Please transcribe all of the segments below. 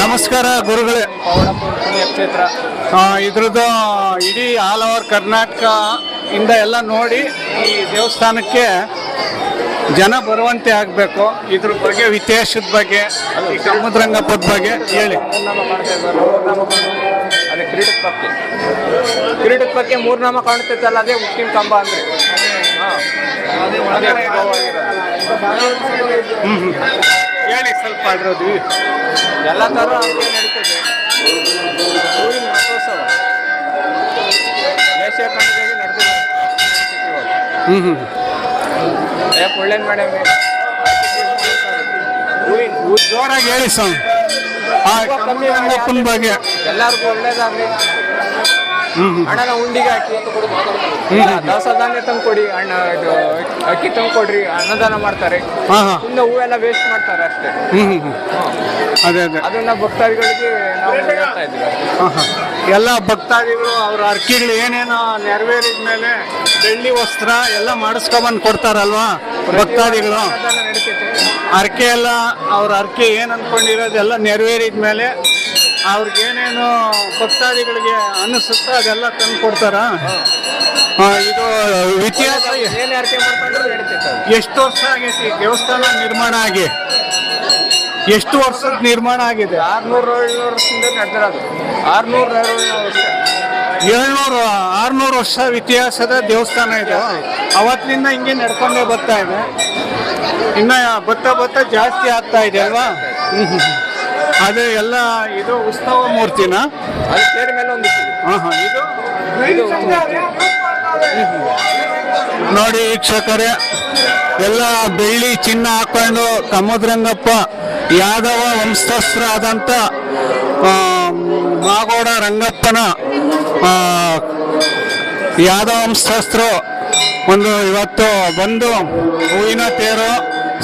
ನಮಸ್ಕಾರ ಗುರುಗಳೇ. ಕ್ಷೇತ್ರ ಇದ್ರದ್ದು ಇಡೀ ಆಲ್ ಓವರ್ ಕರ್ನಾಟಕ ಇಂದ ಎಲ್ಲ ನೋಡಿ ಈ ದೇವಸ್ಥಾನಕ್ಕೆ ಜನ ಬರುವಂತೆ ಆಗಬೇಕು. ಇದ್ರ ಬಗ್ಗೆ ವಿತೇಶದ ಬಗ್ಗೆ ಈ ಸಮುದ್ರಂಗಪ್ಪದ ಬಗ್ಗೆ ಹೇಳಿ. ಅದೇ ಕಿರೀಟದ ಪಕ್ಕೆ ಕಿರೀಟದ ಪಕ್ಕೆ ಮೂರ್ನಾಮ ಕಾಣ್ತೈತಲ್ಲ ಅದೇ ಉಕ್ಕಿನ ಕಂಬ ಅಂದ್ರೆ. ಹಾಂ. ಹ್ಮ್ ಗೋವಾಗಿರೋದು. ಹೇಳಿ ಸ್ವಲ್ಪ ಅದ್ರದ್ದು ಎಲ್ಲ ಥರ ನಡೀತದೆ. ರಥೋತ್ಸವ ನಡೆದಿದೆ. ಮೇಡಮ್. ಹೂವಿನ ಜೋರಾಗಿ ಹೇಳಿ ಸ್ವಾಮಿ. ಬಗ್ಗೆ ಎಲ್ಲರಿಗೂ ಒಳ್ಳೇದಾಗಲಿ. ಹ್ಮ್ ಉಂಡಿಗೆ ಹಣನ ಉಂಡಿಗೆ ಹಾಕಿ ದವಸ ಧಾನ್ಯ ತಂದು ಕೊಡಿ ಅಣ್ಣ ಇದು ಅಕ್ಕಿ ತಂದು ಕೊಡ್ರಿ ಅನ್ನದಾನ ಮಾಡ್ತಾರೆ. ಇನ್ನು ಸುಮ್ಮನೆ ಹೂವೆಲ್ಲ ವೇಸ್ಟ್ ಮಾಡ್ತಾರೆ ಅಷ್ಟೇ. ಅದೇ ಅದೇ. ಅದನ್ನ ಭಕ್ತಾದಿಗಳಿಗೆ ನಾವು ಹೇಳ್ತಾ ಇದ್ದೀವಿ. ಎಲ್ಲ ಭಕ್ತಾದಿಗಳು ಅವ್ರ ಅರ್ಕಿಗಳು ಏನೇನೋ ನೆರವೇರಿದ ಮೇಲೆ ಬೆಳ್ಳಿ ವಸ್ತ್ರ ಎಲ್ಲ ಮಾಡಿಸ್ಕೊಂಬಂದು ಕೊಡ್ತಾರಲ್ವಾ ಭಕ್ತಾದಿಗಳು? ಅರ್ಕೆ ಎಲ್ಲ ಅವ್ರ ಅರ್ಕೆ ಏನು ಅನ್ಕೊಂಡಿರೋದೆಲ್ಲ ನೆರವೇರಿದ ಮೇಲೆ ಅವ್ರಿಗೆ ಏನೇನು ಭಕ್ತಾದಿಗಳಿಗೆ ಅನಿಸುತ್ತೋ ಅದೆಲ್ಲ ತಂದು ಕೊಡ್ತಾರ? ಇದು ಇತಿಹಾಸ. ಎಷ್ಟು ವರ್ಷ ಆಗೈತಿ? ದೇವಸ್ಥಾನ ನಿರ್ಮಾಣ ಆಗಿ. ಎಷ್ಟು ವರ್ಷದ ನಿರ್ಮಾಣ ಆಗಿದೆ? ಆರ್ನೂರು ಏಳ್ನೂರು ವರ್ಷದಿಂದ ನಡೆದಿರೋದು. ಆರ್ನೂರು ಏಳ್ನೂರು ವರ್ಷ. ಏಳ್ನೂರು ಆರ್ನೂರು ವರ್ಷ ಇತಿಹಾಸದ ದೇವಸ್ಥಾನ ಇದು. ಅವತ್ತಿನಿಂದ ಹಿಂಗೆ ನಡ್ಕೊಂಡೇ ಬರ್ತಾ ಇದೆ. ಇನ್ನ ಬತ್ತ ಬತ್ತ ಜಾಸ್ತಿ ಆಗ್ತಾ ಇದೆ ಅಲ್ವಾ? ಹ್ಮ್ ಹ್ಮ್ ಹ್ಮ್. ಅದೇ ಎಲ್ಲ ಇದು ಉತ್ಸವ ಮೂರ್ತಿನ? ಸೇರಿ ಮೇಲೆ ಒಂದು. ಹಾ ಹಾ ಇದು? ಇದು ನೋಡಿ ವೀಕ್ಷಕರೇ ಎಲ್ಲ ಬೆಳ್ಳಿ ಚಿನ್ನ ಹಾಕೊಂಡು ಕಮ್ಮದ್ರಂಗಪ್ಪ ಯಾದವ ವಂಶಸ್ತ್ರ ಆ, ಮಾಗೋಡ ರಂಗಪ್ಪನ ಯಾದವ ವಂಶಸ್ಥರು ಒಂದು ಇವತ್ತು ಬಂದು ಹೂವಿನ ತೇರು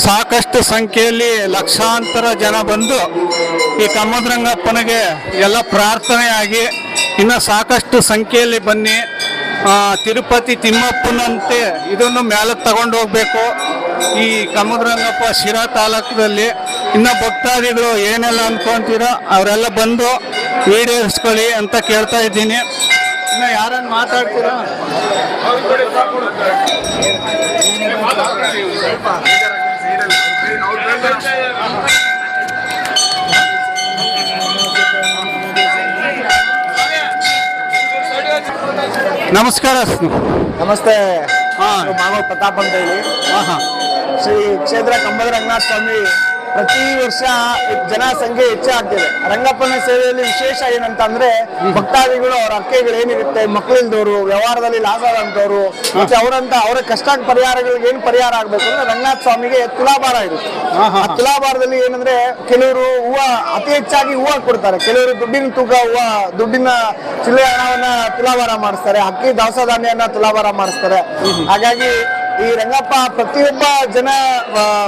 ಸಾಕಷ್ಟು ಸಂಖ್ಯೆಯಲ್ಲಿ ಲಕ್ಷಾಂತರ ಜನ ಬಂದು ಈ ಕಮ್ಮದ್ರಂಗಪ್ಪನಿಗೆ ಎಲ್ಲ ಪ್ರಾರ್ಥನೆ ಆಗಿ ಇನ್ನು ಸಾಕಷ್ಟು ಸಂಖ್ಯೆಯಲ್ಲಿ ಬನ್ನಿ. ತಿರುಪತಿ ತಿಮ್ಮಪ್ಪನಂತೆ ಇದನ್ನು ಮೇಲೆ ತಗೊಂಡು ಹೋಗ್ಬೇಕು. ಈ ಕಮ್ಮದ್ರಂಗಪ್ಪ ಶಿರಾ ತಾಲೂಕದಲ್ಲಿ ಇನ್ನು ಭಕ್ತಾದಿಗಳು ಏನೆಲ್ಲ ಅನ್ಕೊಂತೀರೋ ಅವರೆಲ್ಲ ಬಂದು ಈಡೇರಿಸ್ಕೊಳ್ಳಿ ಅಂತ ಕೇಳ್ತಾ ಇದ್ದೀನಿ. ಇನ್ನು ಯಾರನ್ನು ಮಾತಾಡ್ತೀರಾ? ನಮಸ್ಕಾರ. ನಮಸ್ತೆ. ಹಾಂ. ಮಾನವ್ ಪ್ರತಾಪ್ ಅಂತ ಹೇಳಿ. ಹಾಂ ಹಾಂ ಶ್ರೀ ಕ್ಷೇತ್ರ ಕಂಬದ ರಂಗನಾಥ ಸ್ವಾಮಿ ಪ್ರತಿ ವರ್ಷ ಜನಸಂಖ್ಯೆ ಹೆಚ್ಚಾಗ್ತಿದೆ. ರಂಗಪ್ಪನ ಸೇವೆಯಲ್ಲಿ ವಿಶೇಷ ಏನಂತಂದ್ರೆ ಭಕ್ತಾದಿಗಳು ಅವ್ರ ಅರ್ಕೆಗಳು ಏನಿರುತ್ತೆ ಮಕ್ಕಳಿಲ್ದವರು ವ್ಯವಹಾರದಲ್ಲಿ ಲಾಸ್ ಆದಂತವ್ರು ಮತ್ತೆ ಅವರಂತ ಅವರ ಕಷ್ಟ ಪರಿಹಾರಗಳಿಗೆ ಏನು ಪರಿಹಾರ ಆಗ್ಬೇಕು ಅಂದ್ರೆ ರಂಗನಾಥ ಸ್ವಾಮಿಗೆ ತುಲಾಭಾರ ಇರುತ್ತೆ. ಆ ತುಲಾಭಾರದಲ್ಲಿ ಏನಂದ್ರೆ ಕೆಲವರು ಹೂವು ಅತಿ ಹೆಚ್ಚಾಗಿ ಹೂವ ಕೊಡ್ತಾರೆ. ಕೆಲವರು ದುಡ್ಡಿನ ತೂಕ ಹೂವ ದುಡ್ಡಿನ ಚಿಲ್ಲೆ ಹಣವನ್ನ ತುಲಾಭಾರ ಮಾಡಿಸ್ತಾರೆ. ಅಕ್ಕಿ ದವಸ ಧಾನ್ಯನ ತುಲಾಭಾರ ಮಾಡಿಸ್ತಾರೆ. ಹಾಗಾಗಿ ಈ ರಂಗಪ್ಪ ಪ್ರತಿಯೊಬ್ಬ ಜನ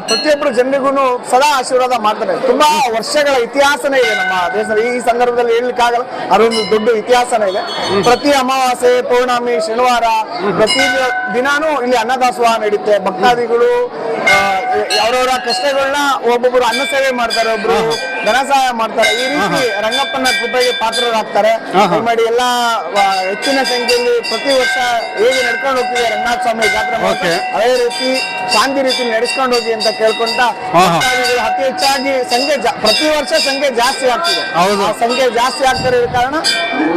ಪ್ರತಿಯೊಬ್ಬರು ಜನರಿಗೂ ಸದಾ ಆಶೀರ್ವಾದ ಮಾಡ್ತಾರೆ. ತುಂಬಾ ವರ್ಷಗಳ ಇತಿಹಾಸನೇ ಇದೆ ನಮ್ಮ ದೇಶದಲ್ಲಿ ಈ ಸಂದರ್ಭದಲ್ಲಿ ಹೇಳಲಿಕ್ಕಾಗಲ್ಲ ಅದೊಂದು ದೊಡ್ಡ ಇತಿಹಾಸನೇ ಇದೆ. ಪ್ರತಿ ಅಮಾವಾಸ್ಯೆ ಪೌರ್ಣಮಿ ಶನಿವಾರ ಪ್ರತಿ ದಿನಾನೂ ಇಲ್ಲಿ ಅನ್ನದಾಸೋಹ ನಡೆಯುತ್ತೆ ಭಕ್ತಾದಿಗಳು ಅವರವರ ಕಷ್ಟಗಳನ್ನ ಒಬ್ಬೊಬ್ರು ಅನ್ನ ಸೇವೆ ಮಾಡ್ತಾರೆ ಒಬ್ರು ಧನ ಸಹಾಯ ಮಾಡ್ತಾರೆ. ಈ ರೀತಿ ರಂಗಪ್ಪನ ಕೃಪೆಗೆ ಪಾತ್ರರಾಗ್ತಾರೆ. ಮಾಡಿ ಎಲ್ಲಾ ಹೆಚ್ಚಿನ ಸಂಖ್ಯೆಯಲ್ಲಿ ಪ್ರತಿ ವರ್ಷ ಹೇಗೆ ನಡ್ಕೊಂಡು ಹೋಗ್ತಿದೆ ರಂಗನಾಥ ಸ್ವಾಮಿ ಜಾತ್ರೆ Okay. ಅದೇ ರೀತಿ ಶಾಂತಿ ರೀತಿ ನಡೆಸ್ಕೊಂಡು ಹೋಗಿ ಅಂತ ಕೇಳ್ಕೊಂತ ಹಾ, ಹಾ. ಭಕ್ತಾದಿಗಳು ಅತಿ ಹೆಚ್ಚಾಗಿ ಸಂಖ್ಯೆ ಜಾ- ಪ್ರತಿ ವರ್ಷ ಸಂಖ್ಯೆ ಜಾಸ್ತಿ ಆಗ್ತಿದೆ ಹೌದು. ಆ ಸಂಖ್ಯೆ ಜಾಸ್ತಿ ಆಗ್ತಿರೋ ಕಾರಣ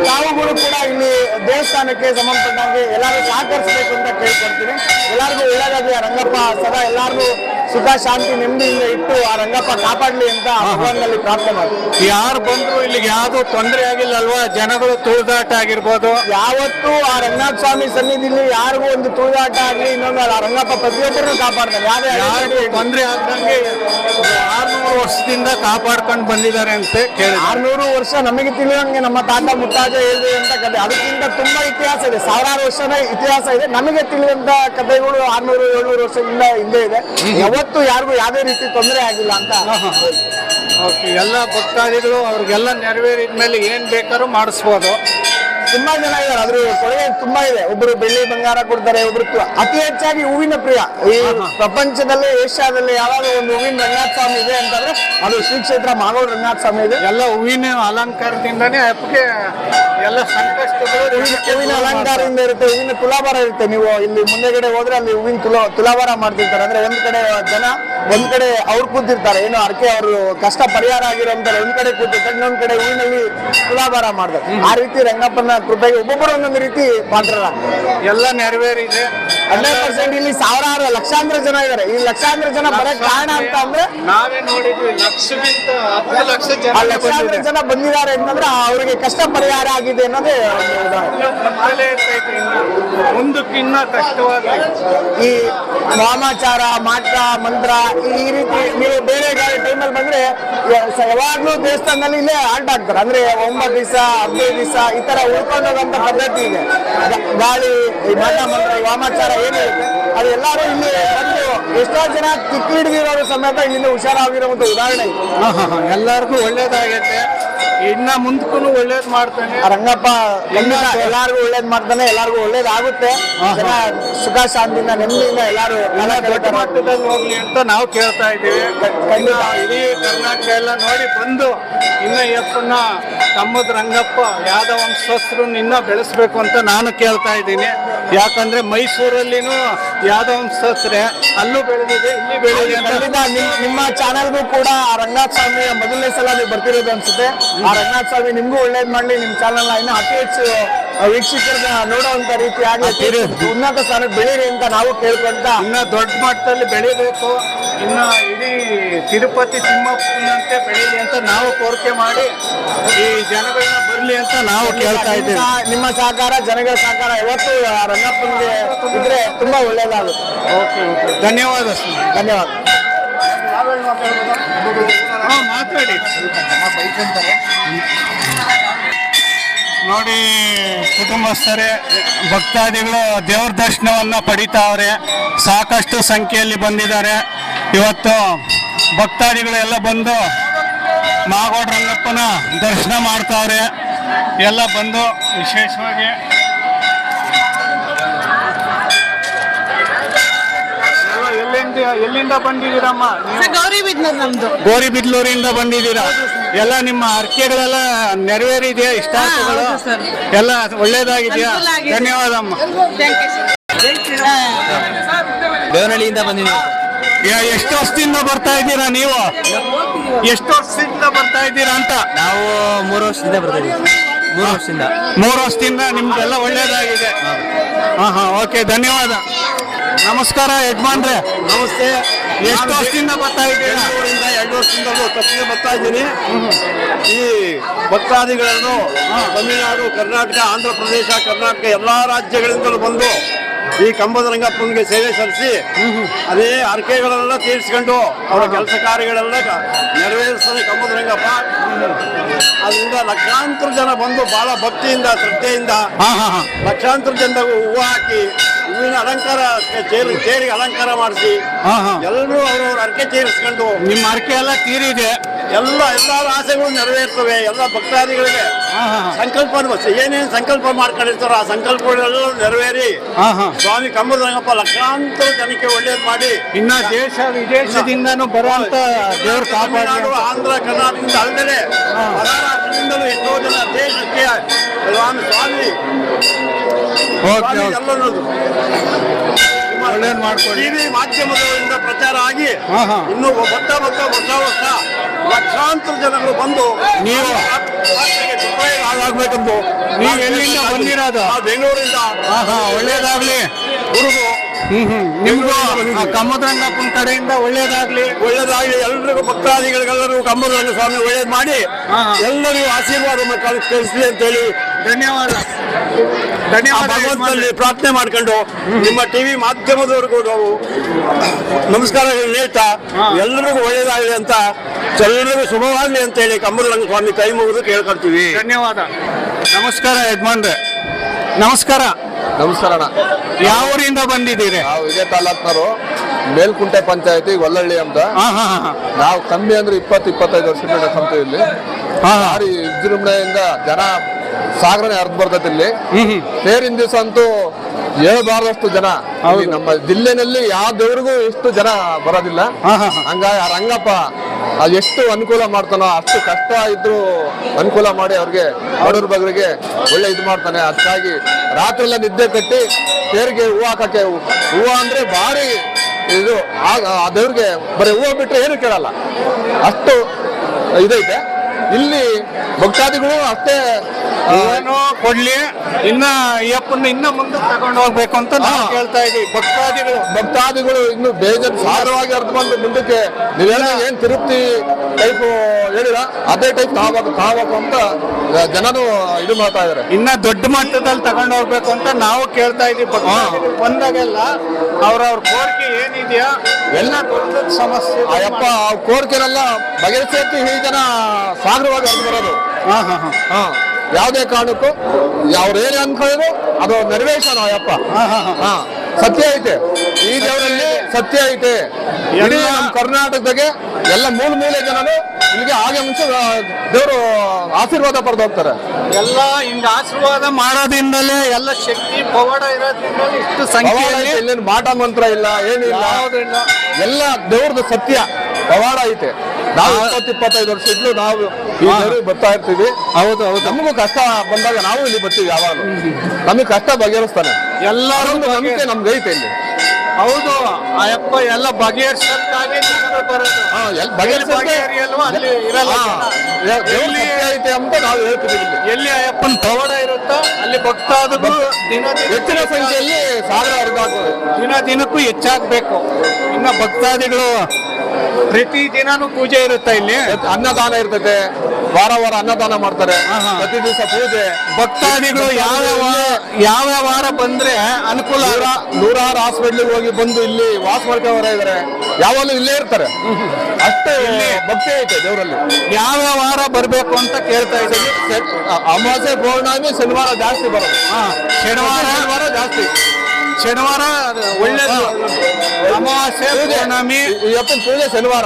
ತಾವುಗಳು ಕೂಡ ಇಲ್ಲಿ ದೇವಸ್ಥಾನಕ್ಕೆ ಸಂಬಂಧಪಟ್ಟಂಗೆ ಎಲ್ಲರೂ ಸಹಕರಿಸಬೇಕು ಅಂತ ಕೇಳ್ಕೊಳ್ತೀನಿ ಎಲ್ಲರಿಗೂ ಒಳ್ಳೇದಾಗಲಿ ಆ ರಂಗಪ್ಪ ಸದಾ ಎಲ್ಲರಿಗೂ ಸುಖ ಶಾಂತಿ ನೆಮ್ಮದಿಯಿಂದ ಇಟ್ಟು ಆ ರಂಗಪ್ಪ ಕಾಪಾಡಲಿ ಅಂತ ಆಹ್ವಾನದಲ್ಲಿ ಪ್ರಾರ್ಥನೆ ಮಾಡಿ ಯಾರು ಬಂದ್ರು ಇಲ್ಲಿಗೆ ಯಾವ್ದು ತೊಂದರೆ ಆಗಿಲ್ಲ ಅಲ್ವಾ ಜನಗಳು ತುಳಿದಾಟ ಆಗಿರ್ಬೋದು. ಯಾವತ್ತೂ ಆ ರಂಗನಾಥ ಸ್ವಾಮಿ ಸನ್ನಿಧಿಲಿ ಯಾರಿಗೂ ಒಂದು ತುಳಿದಾಟ ಆಗ್ಲಿ ಇನ್ನೊಂದು ಆ ರಂಗಪ್ಪ ಪ್ರತಿಯೊಬ್ಬರನ್ನು ಕಾಪಾಡ್ತಾರೆ. ಯಾರೇ ಯಾರು ಯಾರಿಗೆ ತೊಂದರೆ ಆಗ್ದಂಗೆ ಆರ್ನೂರು ವರ್ಷದಿಂದ ಕಾಪಾಡ್ಕೊಂಡು ಬಂದಿದ್ದಾರೆ ಅಂತ ಕೇಳಿ ಆರ್ನೂರು ವರ್ಷ ನಮಗೆ ತಿಳಿದಂಗೆ ನಮ್ಮ ತಾತ ಮುತ್ತಾಜ ಹೇಳಿದೆ ಅಂತ ಕತೆ. ಅದಕ್ಕಿಂತ ತುಂಬಾ ಇತಿಹಾಸ ಇದೆ. ಸಾವಿರಾರು ವರ್ಷದ ಇತಿಹಾಸ ಇದೆ. ನಮಗೆ ತಿಳಿದಂತ ಕಥೆಗಳು ಆರ್ನೂರು ಏಳ್ನೂರು ವರ್ಷದಿಂದ ಹಿಂದೆ ಇದೆ. ಯಾವತ್ತೂ ಯಾರಿಗೂ ಯಾವುದೇ ರೀತಿ ತೊಂದರೆ ಆಗಿಲ್ಲ ಅಂತ ಓಕೆ ಎಲ್ಲ ಭಕ್ತಾದಿಗಳು ಅವ್ರಿಗೆಲ್ಲ ನೆರವೇರಿದ ಮೇಲೆ ಏನು ಬೇಕಾದ್ರೂ ಮಾಡಿಸ್ಬೋದು. ತುಂಬಾ ಜನ ಇದ್ದಾರೆ. ಅದ್ರ ಕೊಡುಗೆ ತುಂಬಾ ಇದೆ. ಒಬ್ರು ಬೆಳ್ಳಿ ಬಂಗಾರ ಕೊಡ್ತಾರೆ ಒಬ್ರು ಅತಿ ಹೆಚ್ಚಾಗಿ ಹೂವಿನ ಪ್ರಿಯ. ಈ ಪ್ರಪಂಚದಲ್ಲಿ ಏಷ್ಯಾದಲ್ಲಿ ಯಾವಾಗ ಒಂದು ಹೂವಿನ ರಂಗನಾಥ ಸ್ವಾಮಿ ಇದೆ ಅಂತಂದ್ರೆ ಅದು ಶ್ರೀ ಕ್ಷೇತ್ರ ಮಾಗೋಡ್ ರಂಗನಾಥ ಸ್ವಾಮಿ ಇದೆ. ಎಲ್ಲ ಹೂವಿನ ಅಲಂಕಾರದಿಂದಾನೇ ಹಬ್ಬಕ್ಕೆ ಎಲ್ಲ ಸಂಕಷ್ಟಗಳು ಹೂವಿನ ಅಲಂಕಾರದಿಂದ ಇರುತ್ತೆ ಹೂವಿನ ತುಲಾಭಾರ ಇರುತ್ತೆ. ನೀವು ಇಲ್ಲಿ ಮುಂದೆಗಡೆ ಹೋದ್ರೆ ಅಲ್ಲಿ ಹೂವಿನ ತುಲಾ ತುಲಾಭಾರ ಮಾಡ್ತಿರ್ತಾರೆ. ಅಂದ್ರೆ ಒಂದ್ ಕಡೆ ಜನ ಒಂದ್ ಕಡೆ ಅವ್ರು ಕೂತಿರ್ತಾರೆ. ಏನು ಅರ್ಕೆ ಅವರು ಕಷ್ಟ ಪರಿಹಾರ ಆಗಿರೋಂತಾರೆ ಒಂದ್ ಕಡೆ ಕೂತಿರ್ತಾರೆ ಇನ್ನೊಂದ್ ಕಡೆ ಹೂವಿನಲ್ಲಿ ತುಲಾಭಾರ ಮಾಡ್ತಾರೆ. ಆ ರೀತಿ ರಂಗಪ್ಪನ ಕೃಪೆಗೆ ಒಬ್ಬೊಬ್ಬರು ಒಂದೊಂದು ರೀತಿ ಪಾತ್ರರಾಗ್ತಾರೆ. ಎಲ್ಲ ನೆರವೇರಿದೆ. ಹಂಡ್ರೆಡ್ ಪರ್ಸೆಂಟ್ ಇಲ್ಲಿ ಸಾವಿರಾರು ಲಕ್ಷಾಂತರ ಜನ ಇದ್ದಾರೆ ಈ ಲಕ್ಷಾಂತರ ಜನ ಬರಕ್ ಕಾರಣ ಅಂತ ಅಂದ್ರೆ ನಾವೇ ನೋಡಿದ್ವಿ ಲಕ್ಷಕ್ಕಿಂತ ಹತ್ತು ಲಕ್ಷ ಜನ ಲಕ್ಷಾಂತರ ಜನ ಬಂದಿದ್ದಾರೆ ಅಂತಂದ್ರೆ ಅವರಿಗೆ ಕಷ್ಟ ಪರಿಹಾರ ಆಗಿದೆ ಅನ್ನೋದೇ ಮುಂದಕ್ಕಿನ್ನ ಈ ವಾಮಾಚಾರ ಮಾಟ ಮಂತ್ರ ಈ ರೀತಿ ನೀವು ಬೇರೆ ಬೇರೆ ಟೈಮಲ್ಲಿ ಬಂದ್ರೆ ಯಾವಾಗ್ಲೂ ದೇವಸ್ಥಾನದಲ್ಲಿ ಇಲ್ಲೇ ಆಲ್ಟ್ ಆಗ್ತಾರೆ ಅಂದ್ರೆ ಒಂಬತ್ತು ದಿವಸ ಹದಿನೈದು ದಿವಸ ಈ ತರ ಉಳ್ಕೊಂಡೋಗಂತ ಪದ್ಧತಿ ಇದೆ. ಗಾಳಿ ಈ ಮಾಟ ಮಂತ್ರ ವಾಮಾಚಾರ ಏನಿರುತ್ತೆ ಅದು ಎಲ್ಲರೂ ಇಲ್ಲಿ ಬಂದು ಎಷ್ಟೋ ಜನ ತುಕ್ಕು ಹಿಡಿದಿರೋರು ಸಮೇತ ಇಲ್ಲಿಂದ ಹುಷಾರಾಗಿರುವಂತ ಉದಾಹರಣೆ ಇದೆ. ಎಲ್ಲರಿಗೂ ಒಳ್ಳೇದಾಗೈತೆ ಇನ್ನ ಮುಂದಕ್ಕೂ ಒಳ್ಳೇದ್ ಮಾಡ್ತಾನೆ. ರಂಗಪ್ಪ ಖಂಡಿತ ಎಲ್ಲಾರ್ಗು ಒಳ್ಳೇದ್ ಮಾಡ್ತಾನೆ ಎಲ್ಲಾರ್ಗು ಒಳ್ಳೇದಾಗುತ್ತೆ. ಜನ ಸುಖ ಶಾಂತಿಯಿಂದ ನೆಮ್ಮದಿಯಿಂದ ಎಲ್ಲಾರು ಎಲ್ಲ ದೊಡ್ಡ ಮಟ್ಟದಲ್ಲಿ ಹೋಗ್ಲಿ ಅಂತ ನಾವು ಕೇಳ್ತಾ ಇದ್ದೀವಿ. ಇನ್ನ ಇಡೀ ಕರ್ನಾಟಕ ಎಲ್ಲ ನೋಡಿ ಬಂದು ಇನ್ನ ಎಪ್ಪನ್ನ ತಮ್ಮದ್ ರಂಗಪ್ಪ ಯಾದವ ವಂಶಸ್ಥರನ್ನ ಇನ್ನ ಬೆಳೆಸ್ಬೇಕು ಅಂತ ನಾನು ಕೇಳ್ತಾ ಇದ್ದೀನಿ. ಯಾಕಂದ್ರೆ ಮೈಸೂರಲ್ಲಿನೂ ಒಂದು ಸತ್ರೆ ಅಲ್ಲೂ ಬೆಳೆದಿದೆ ಇಲ್ಲಿ ಬೆಳೆದಿದೆ ಅಂತ. ಖಂಡಿತ ನಿಮ್- ನಿಮ್ಮ ಚಾನೆಲ್ಗೂ ಕೂಡ ಆ ರಂಗನಾಥ ಸ್ವಾಮಿಯ ಮೊದಲನೇ ಸಲ ನೀವು ಬರ್ತಿರೋದು ಅನ್ಸುತ್ತೆ. ಆ ರಂಗನಾಥ ಸ್ವಾಮಿ ನಿಮ್ಗೂ ಒಳ್ಳೇದ್ ಮಾಡ್ಲಿ ನಿಮ್ ಚಾನಲ್ ಇನ್ನು ಅತಿ ಹೆಚ್ಚು ವೀಕ್ಷಕರನ್ನ ನೋಡುವಂತ ರೀತಿ ಆಗಲಿ ಅತಿ ಹೆಚ್ಚು. ಉನ್ನತ ಸ್ಥಾನಕ್ಕೆ ಬೆಳೀರಿ ಅಂತ ನಾವು ಕೇಳ್ಕೊಂತ ಇನ್ನ ದೊಡ್ಡ ಮಟ್ಟದಲ್ಲಿ ಬೆಳಿಬೇಕು. ಇನ್ನ ಇಡೀ ತಿರುಪತಿ ತಿಮ್ಮಪ್ಪನಂತೆ ಬೆಳೀಲಿ ಅಂತ ನಾವು ಕೋರಿಕೆ ಮಾಡಿ ಈ ಜನಗಳನ್ನ ಬರಲಿ ಅಂತ ನಾವು ಕೇಳ್ತಾ ಇದ್ದೀವಿ. ನಿಮ್ಮ ಸಹಕಾರ ಜನಗಳ ಸಹಕಾರ ಇವತ್ತು ರಂಗಪ್ಪನಿಗೆ ಇದ್ರೆ ತುಂಬಾ ಒಳ್ಳೇದಾಗುತ್ತೆ. Okay okay. ಧನ್ಯವಾದ ಧನ್ಯವಾದ. ಹಾ ಮಾತಾಡಿ. ನೋಡಿ ಕುಟುಂಬಸ್ಥರೇ ಭಕ್ತಾದಿಗಳು ದೇವ್ರ ದರ್ಶನವನ್ನು ಪಡಿತಾವ್ರೆ ಸಾಕಷ್ಟು ಸಂಖ್ಯೆಯಲ್ಲಿ ಬಂದಿದ್ದಾರೆ. ಇವತ್ತು ಭಕ್ತಾದಿಗಳು ಎಲ್ಲ ಬಂದು ಮಾಗೋಡ್ ರಂಗಪ್ಪನ ದರ್ಶನ ಮಾಡ್ತಾವ್ರೆ ಎಲ್ಲ ಬಂದು ವಿಶೇಷವಾಗಿ ಎಲ್ಲ ಎಲ್ಲಿಂದ ಎಲ್ಲಿಂದ ಬಂದಿದ್ದೀರಮ್ಮ ಗೋರಿಬಿದ್ಲೂರಿಂದ ಬಂದಿದ್ದೀರಾ? ಎಲ್ಲ ನಿಮ್ಮ ಅರ್ಕೆಗಳೆಲ್ಲ ನೆರವೇರಿದೆಯಾ? ಇಷ್ಟ. ಎಲ್ಲ ಒಳ್ಳೇದಾಗಿದೆಯಾ. ಧನ್ಯವಾದಮ್ಮ. ಥ್ಯಾಂಕ್ ಯು ಸರ್ ದೇವನಹಳ್ಳಿಯಿಂದ ಬಂದಿದ್ದೀವಿ. ಯಾ- ಎಷ್ಟು ವರ್ಷದಿಂದ ಬರ್ತಾ ಇದ್ದೀರಾ ನೀವು? ಎಷ್ಟು ವರ್ಷದಿಂದ ಬರ್ತಾ ಇದ್ದೀರಾ ಅಂತ? ನಾವು ಮೂರು ವರ್ಷದಿಂದ ಬರ್ತಾ ಇದ್ದೀವಿ. ಮೂರು ವರ್ಷದಿಂದ. ಮೂರು ವರ್ಷದಿಂದ ನಿಮ್ಗೆಲ್ಲ ಒಳ್ಳೇದಾಗಿದೆ. ಹಾ ಹಾ ಓಕೆ ಧನ್ಯವಾದ. ನಮಸ್ಕಾರ ಯಜಮಾನ್ರೆ. ನಮಸ್ತೆ. ಎಷ್ಟು ವರ್ಷದಿಂದ ಬರ್ತಾ ಇದ್ದೀರಾ? ಎರಡು ವರ್ಷದಿಂದಲೂ ತಪ್ಪಿಗೆ ಬರ್ತಾ ಇದ್ದೀನಿ. ಈ ಭಕ್ತಾದಿಗಳನ್ನು ತಮಿಳುನಾಡು ಕರ್ನಾಟಕ ಆಂಧ್ರ ಪ್ರದೇಶ ಕರ್ನಾಟಕ ಎಲ್ಲಾ ರಾಜ್ಯಗಳಿಂದಲೂ ಬಂದು ಈ ಕಂಬದ ರಂಗಪ್ಪನಿಗೆ ಸೇವೆ ಸಲ್ಲಿಸಿ ಅದೇ ಹರಕೆಗಳೆಲ್ಲ ತೀರಿಸ್ಕೊಂಡು ಅವರ ಕೆಲಸ ಕಾರ್ಯಗಳೆಲ್ಲ ನೆರವೇರಿಸ್ತಾನೆ ಕಂಬದ ರಂಗಪ್ಪ. ಅದರಿಂದ ಲಕ್ಷಾಂತರ ಜನ ಬಂದು ಬಹಳ ಭಕ್ತಿಯಿಂದ ಶ್ರದ್ಧೆಯಿಂದ ಲಕ್ಷಾಂತರ ಜನ ಹೂವು ಹಾಕಿ ಹೂವಿನ ಅಲಂಕಾರ ಚೇರು ಚೇರಿಗೆ ಅಲಂಕಾರ ಮಾಡಿಸಿ ಎಲ್ಲರೂ ಅವ್ರವ್ರ ಅರ್ಕೆ ತೀರಿಸ್ಕೊಂಡು ನಿಮ್ಮ ಅರ್ಕೆ ಎಲ್ಲ ತೀರಿದೆ. ಎಲ್ಲ ಎಲ್ಲರ ಆಸೆಗಳು ನೆರವೇರ್ತವೆ ಎಲ್ಲ ಭಕ್ತಾದಿಗಳಿಗೆ ಸಂಕಲ್ಪ ಏನೇನು ಸಂಕಲ್ಪ ಮಾಡ್ಕೊಂಡಿರ್ತಾರೋ ಆ ಸಂಕಲ್ಪಗಳೆಲ್ಲ ನೆರವೇರಿ. ಸ್ವಾಮಿ ಕಂಬದ ರಂಗಪ್ಪ ಲಕ್ಷಾಂತರ ಜನಕ್ಕೆ ಒಳ್ಳೇದು ಮಾಡಿ. ಇನ್ನ ದೇಶ ವಿದೇಶದಿಂದನೂ ಬರುವಂತ ದೇವರ ತಮಿಳುನಾಡು ಆಂಧ್ರ ಕರ್ನಾಟಕದಿಂದ ಅಲ್ಲದೆ ಮಹಾರಾಷ್ಟ್ರದಿಂದಲೂ ಎಷ್ಟೋ ಜನ ದೇಶಕ್ಕೆ ಸ್ವಾಮಿ. ಸ್ವಾಮಿ ಓಕೆ ಸ್ವಾಮಿ ಓಕೆ. ಎಲ್ಲನೂ ಒಳ್ಳೇದ್ ಮಾಡ್ಕೊಳ್ಳಿ ಟಿವಿ ಮಾಧ್ಯಮದಿಂದ ಪ್ರಚಾರ ಆಗಿ ಹಾ, ಹಾ. ಇನ್ನು ಬರ್ತಾ ಬರ್ತಾ ವರ್ಷ ವರ್ಷ ಲಕ್ಷಾಂತರ ಜನಗಳು ಬಂದು ನೀವು ಆಗ್ಬೇಕೆಂದು ನೀವು ಎಲ್ಲಿಂದ ಬಂದಿರೋದು? ನಾವು ಬೆಂಗಳೂರಿಂದ ಆಹಾ ಒಳ್ಳೇದಾಗ್ಲಿ ಹ್ಮ್ ನಿಮ್ಗೂ ಆ ಕಮ್ಮದ್ರಂಗಪ್ಪನ ಕಡೆಯಿಂದ ಒಳ್ಳೇದಾಗ್ಲಿ. ಒಳ್ಳೇದಾಗ್ಲಿ. ಎಲ್ರಿಗೂ ಭಕ್ತಾದಿಗಳಿಗೆಲ್ಲರಿಗೂ ಕಮ್ಮದ್ರಂಗ ಸ್ವಾಮಿ ಒಳ್ಳೇದು ಮಾಡಿ. ಎಲ್ಲರಿಗೂ ಆಶೀರ್ವಾದ ಕಳಿಸ್ಲಿ ಅಂತೇಳಿ. ಧನ್ಯವಾದ. ಧನ್ಯವಾದ ಭಗವಂತನಲ್ಲಿ ಪ್ರಾರ್ಥನೆ ಮಾಡ್ಕೊಂಡು ನಿಮ್ಮ ಟಿವಿ ಮಾಧ್ಯಮದವರೆಗೂ ನಾವು ನಮಸ್ಕಾರ ಹೇಳ್ತಾ. ಎಲ್ಲರಿಗೂ ಒಳ್ಳೇದಾಗಲಿ ಅಂತ ಎಲ್ಲರಿಗೂ ಶುಭವಾಗ್ಲಿ ಅಂತ ಹೇಳಿ ಕಂಬರಂಗ ಸ್ವಾಮಿ ಕೈ ಮುಗಿದು ಕೇಳ್ಕೊಳ್ತೀವಿ ಧನ್ಯವಾದ. ನಮಸ್ಕಾರ ಯಜಮಾನ್ರೆ. ನಮಸ್ಕಾರ. ನಮಸ್ಕಾರ ಯಾವ ಊರಿಂದ ಬಂದಿದ್ದೀರಿ? ನಾವು ಇದೇ ತಾಲೂಕ್ನವರು ಮೇಲ್ಕುಂಟೆ ಪಂಚಾಯತಿ ಗೊಲ್ಲಹಳ್ಳಿ ಅಂತ. ಹಾ ಹಾ ಹಾ ನಾವು ಕಮ್ಮಿ ಅಂದ್ರೆ ಇಪ್ಪತ್ತು ಇಪ್ಪತ್ತೈದು ವರ್ಷದಿಂದ ಕಮ್ತೀವಿ ಇಲ್ಲಿ. ಹಾ ಹಾ. ಭಾರಿ ವಿಜೃಂಭಣೆಯಿಂದ ಜನ ಸಾಗರನೆ ಅರ್ಧ ಬರ್ತೈತೆ ಇಲ್ಲಿ. ತೇರಿನ ದಿವಸ ಅಂತೂ ಹೇಳ್ಬಾರ್ದಷ್ಟು ಜನ. ಇಲ್ಲಿ ನಮ್ಮ ಜಿಲ್ಲೆನಲ್ಲಿ ಯಾವ ದೇವ್ರಿಗೂ ಇಷ್ಟು ಜನ ಬರೋದಿಲ್ಲ. ಹಂಗಾಗಿ ಆ ರಂಗಪ್ಪ ಅದು ಎಷ್ಟು ಅನುಕೂಲ ಮಾಡ್ತಾನೋ ಅಷ್ಟು ಕಷ್ಟ ಇದ್ರು ಅನುಕೂಲ ಮಾಡಿ ಅವ್ರಿಗೆ, ಬಡವ್ರ ಬಗ್ರಿಗೆ ಒಳ್ಳೆ ಇದು ಮಾಡ್ತಾನೆ. ಅದಕ್ಕಾಗಿ ರಾತ್ರಿ ಎಲ್ಲ ನಿದ್ದೆ ಕಟ್ಟಿ ತೇರಿಗೆ ಹೂವು ಹಾಕಕ್ಕೆ, ಹೂವು ಅಂದ್ರೆ ಭಾರಿ ಇದು. ಆ ದೇವ್ರಿಗೆ ಬರೀ ಹೂವು ಬಿಟ್ಟರೆ ಏನು ಕೇಳಲ್ಲ. ಅಷ್ಟು ಇದೈತೆ. ಇಲ್ಲಿ ಭಕ್ತಾದಿಗಳು ಅಷ್ಟೇ ಏನು ಕೊಡ್ಲಿ. ಇನ್ನ ಅಯ್ಯಪ್ಪನ ಇನ್ನ ಮುಂದೆ ತಗೊಂಡು ಹೋಗ್ಬೇಕು ಅಂತ ನಾವು. ಕೇಳ್ತಾ ಇದೀವಿ ಭಕ್ತಾದಿಗಳು ಭಕ್ತಾದಿಗಳು ಇನ್ನು ಬೇಜಾರು ಸಾರವಾಗಿ ಅರ್ಥ ಬಂದು ಮುಂದಕ್ಕೆ ನೀವೆಲ್ಲ ಏನ್ ತಿರುಪ್ತಿ ಟೈಪ್ ಹೇಳಿರ ಅದೇ ಟೈಪ್ ತಾವಾಗ ತಾವಾಗ ಅಂತ ಜನರು ಇದು ಮಾಡ್ತಾ ಇದಾರೆ. ಇನ್ನ ದೊಡ್ಡ ಮಟ್ಟದಲ್ಲಿ ತಗೊಂಡು ಹೋಗ್ಬೇಕು ಅಂತ ನಾವು ಕೇಳ್ತಾ ಇದೀವಿ ಭಕ್ತ ಬಂದಾಗೆಲ್ಲ ಅವ್ರವ್ರ ಕೋರಿಕೆ ಏನಿದೆಯಾ? ಎಲ್ಲ ದೊಡ್ಡ ಸಮಸ್ಯೆ ಅಯ್ಯಪ್ಪ ಅವ್ರ ಆ ಕೋರಿಕೆನೆಲ್ಲ ಬಗೆಹರಿಸಿ ಈ ಜನ ಸಾಗರವಾಗಿ ಅರ್ಥ ಬರೋದು ಹಾ ಹಾ ಹಾ. ಹಾ. ಯಾವುದೇ ಕಾರಣಕ್ಕೂ ಅವ್ರು ಏನೇ ಅನ್ಕೊಳ್ಳೋದು ಅದು ನೆರವೇರ್ಸೋಣ ನಾವಪ್ಪ ಯಪ್ಪ ಹಾ ಸತ್ಯ ಐತೆ. ಈ ದೇವರಲ್ಲಿ ಸತ್ಯ ಐತೆ. ಇಡೀ ನಮ್ಮ ಕರ್ನಾಟಕದಾಗೆ ಎಲ್ಲ ಮೂಲ ಮೂಲೆ ಜನರು ಇಲ್ಲಿಗೆ ಹಾಗೆ ಮುಂಚೆ ದೇವರು ಆಶೀರ್ವಾದ ಪಡೆದು ಹೋಗ್ತಾರೆ. ಎಲ್ಲ ಹಿಂಗ ಆಶೀರ್ವಾದ ಮಾಡೋದ್ರಿಂದಲೇ ಎಲ್ಲ ಶಕ್ತಿ ಪವಾಡ ಇರೋದ್ರಿಂದ ಇಷ್ಟು ಸಂಖ್ಯೆ ಮಾಟ ಮಂತ್ರ ಇಲ್ಲ ಏನಿಲ್ಲ. ಎಲ್ಲ ದೇವ್ರದ್ದು ಸತ್ಯ. ಪವಾಡ ಐತೆ. ನಾವು ಇಪ್ಪತ್ತು ಇಪ್ಪತ್ತೈದು ವರ್ಷ ಇದ್ಲು ನಾವು ಈ ಬರ್ತಾ ಇರ್ತೀವಿ. ಹೌದು ಹೌದು. ನಮಗೂ ಕಷ್ಟ ಬಂದಾಗ ನಾವು ಇಲ್ಲಿ ಬರ್ತೀವಿ ಯಾವಾಗ ನಮಗೆ ಕಷ್ಟ ಬಗೆಹರಿಸ್ತಾನೆ. ಎಲ್ಲರೂ ಅದೊಂದು ನಂಬಿಕೆ ನಮ್ಗೆ ಐತೆ ಇಲ್ಲಿ. ಹೌದು ಅಯ್ಯಪ್ಪ ಎಲ್ಲ ಬಗೆಹರಿಸಕ್ಕಾಗಿ ಐತೆ ಅಂತ ನಾವು ಹೇಳ್ತೀವಿ ಇಲ್ಲಿ. ಎಲ್ಲಿ ಅಯ್ಯಪ್ಪನ ಪವಾಡ ಇರುತ್ತೋ ಅಲ್ಲಿ ಭಕ್ತಾದಿಗಳು ದಿನ ಹೆಚ್ಚಿನ ಸಂಖ್ಯೆಯಲ್ಲಿ ಸಾವಿರ ದಿನ ದಿನಕ್ಕೂ ಹೆಚ್ಚಾಗ್ಬೇಕು. ಇನ್ನ ಭಕ್ತಾದಿಗಳು ಪ್ರತಿ ದಿನಾನು ಪೂಜೆ ಇರುತ್ತೆ ಇಲ್ಲಿ. ಅನ್ನದಾನ ಇರ್ತದೆ. ವಾರ ವಾರ ಅನ್ನದಾನ ಮಾಡ್ತಾರೆ. ಪ್ರತಿ ದಿವಸ ಪೂಜೆ. ಭಕ್ತಾದಿಗಳು ಯಾವ ಯಾವ ವಾರ ಬಂದ್ರೆ ಅನುಕೂಲ ನೂರ ನೂರಾರು ಹಾಸ್ಪಿಟ್ಲಿಗೆ ಹೋಗಿ ಬಂದು ಇಲ್ಲಿ ವಾಸ ಮಾಡ್ಕೊಂಡ್ವರ ಇದಾರೆ. ಯಾವಾಗಲೂ ಇಲ್ಲೇ ಇರ್ತಾರೆ. ಅಷ್ಟೇ ಭಕ್ತಿ ಐತೆ ದೇವರಲ್ಲಿ. ಯಾವ ವಾರ ಬರ್ಬೇಕು ಅಂತ ಕೇಳ್ತಾ ಇದ್ದೀವಿ. ಅಮಾವಾಸ್ಯ ಪೌರ್ಣಮಿ ಶನಿವಾರ ಜಾಸ್ತಿ ಬರೋದು. ಶನಿವಾರ ಜಾಸ್ತಿ. ಶನಿವಾರ ಒಳ್ಳೇದು. ಅಮಾವಾಸ್ಯೆ ಪೌರ್ಣಮಿ ಈ ಪೂಜೆ ಶನಿವಾರ.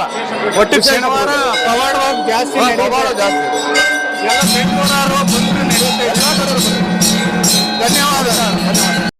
ಒಟ್ಟು ಶನಿವಾರ. ಪವಾಡವಾಗಿ ಜಾಸ್ತಿ ಪವಾಡ. ಜಾಸ್ತಿ. ಎಲ್ಲ ಬೆಂಗಳೂರು ಬಂದು ನಡೆಯುತ್ತೆ ಧನ್ಯವಾದ. ಸರ್